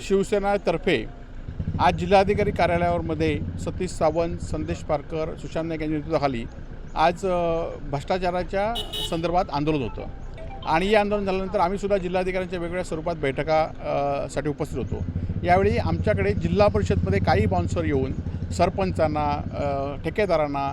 शिवसेनातर्फे आज जिल्हाधिकारी कार्यालयामध्ये सतीश सावंत संदेश पारकर सुशांत नाईक यांच्या नेतृत्वाखाली आज भ्रष्टाचाराच्या संदर्भात आंदोलन होतं. आणि या आंदोलन झाल्यानंतर आम्ही सुद्धा जिल्हाधिकाऱ्यांच्या वेगवेगळ्या स्वरूपात बैठका साठी उपस्थित होतो. यावेळी आमच्याकडे जिल्हा परिषदमध्ये काही बाउन्सर येऊन सरपंचांना ठेकेदारांना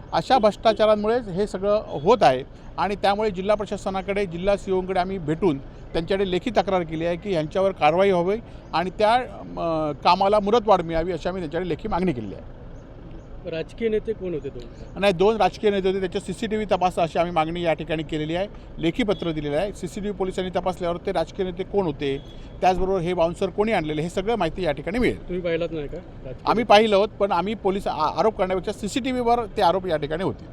अशा भ्रष्टाचारांमुळेच हे सगळं होत आहे. आणि त्यामुळे जिल्हा प्रशासनाकडे जिल्हा सी ओकडे आम्ही भेटून त्यांच्याकडे लेखी तक्रार केली आहे की यांच्यावर कारवाई व्हावी आणि त्या कामाला मुदतवाढ मिळावी अशी आम्ही त्यांच्याकडे लेखी मागणी केली आहे. राजकीय नेते कोण होते दोन? नाही दोन राजकीय नेते होते. त्याच्या सी सी टी व्ही तपासा अशी आम्ही मागणी या ठिकाणी केलेली आहे. लेखी पत्र दिलेलं आहे. सी सी टी व्ही पोलिसांनी तपासल्यावर ते राजकीय नेते कोण होते? त्याचबरोबर हे बाउन्सर कोणी आणलेले? हे सगळं माहिती या ठिकाणी मिळेल. तुम्ही पाहिलात नाही का? आम्ही पाहिलं होत पण आम्ही पोलीस आरोप करण्यापेक्षा सी सी टी व्हीवर ते आरोप या ठिकाणी होते